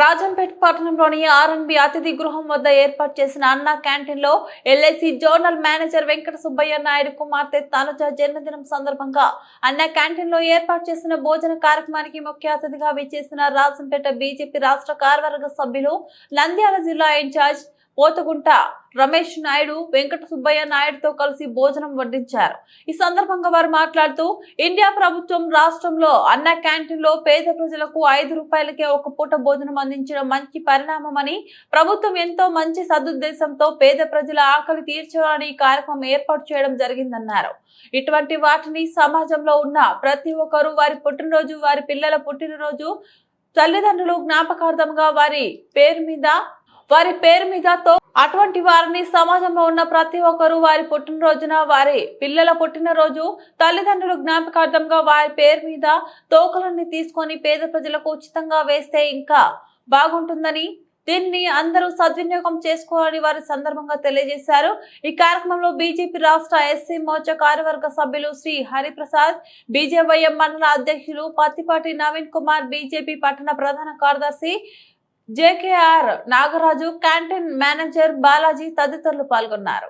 రాజంపేట పట్టణంలోని ఆర్ఎన్బి అతిథి గృహం వద్ద ఏర్పాటు చేసిన అన్నా క్యాంటీన్లో LIC zonal manager Venkata Subbaiah Naidu కుమార్తె తనుజ జన్మదినం సందర్భంగా అన్నా క్యాంటీన్లో ఏర్పాటు చేసిన భోజన కార్యక్రమానికి ముఖ్య అతిథిగా విచ్చేసిన రాజంపేట బీజేపీ రాష్ట్ర కార్యవర్గ సభ్యులు నంద్యాల జిల్లా ఇన్ఛార్జ్ పోతగుంట రమేష్ నాయుడు వెంకట సుబ్బయ్య నాయుడుతో కలిసి భోజనం వడ్డించారు. ఈ సందర్భంగా వారు మాట్లాడుతూ ఇండియా ప్రభుత్వం రాష్ట్రంలో అన్న క్యాంటీన్లో పేద ప్రజలకు ఐదు రూపాయలకే ఒక పూట భోజనం అందించడం మంచి పరిణామమని ప్రభుత్వం ఎంతో మంచి సదుద్దేశంతో పేద ప్రజల ఆకలి తీర్చడానికి ఈ కార్యక్రమం ఏర్పాటు చేయడం జరిగిందన్నారు. ఇటువంటి వాటిని సమాజంలో ఉన్న ప్రతి ఒక్కరూ వారి పుట్టినరోజు వారి పిల్లల పుట్టినరోజు తల్లిదండ్రులు జ్ఞాపకార్థంగా వారి పేరు మీద వారి పేరు మీద తో అటువంటి వారిని సమాజంలో ఉన్న ప్రతి ఒక్కరూ వారి పుట్టినరోజున వారి పిల్లల పుట్టినరోజు తల్లిదండ్రులు జ్ఞాపకార్థంగా వారి పేరు మీద తోకలన్నీ తీసుకొని పేద ప్రజలకు ఉచితంగా వేస్తే ఇంకా బాగుంటుందని దీన్ని అందరూ సద్వినియోగం చేసుకోవాలని వారి సందర్భంగా తెలియజేశారు. ఈ కార్యక్రమంలో బీజేపీ రాష్ట్ర ఎస్సీ మోర్చా కార్యవర్గ సభ్యులు శ్రీ హరిప్రసాద్ బీజేవైఎం మండల అధ్యక్షులు పత్తిపాటి నవీన్ కుమార్ బీజేపీ పట్టణ ప్రధాన కార్యదర్శి JKR Nagaraju canteen manager Balaji తదితరులు పాల్గొన్నారు.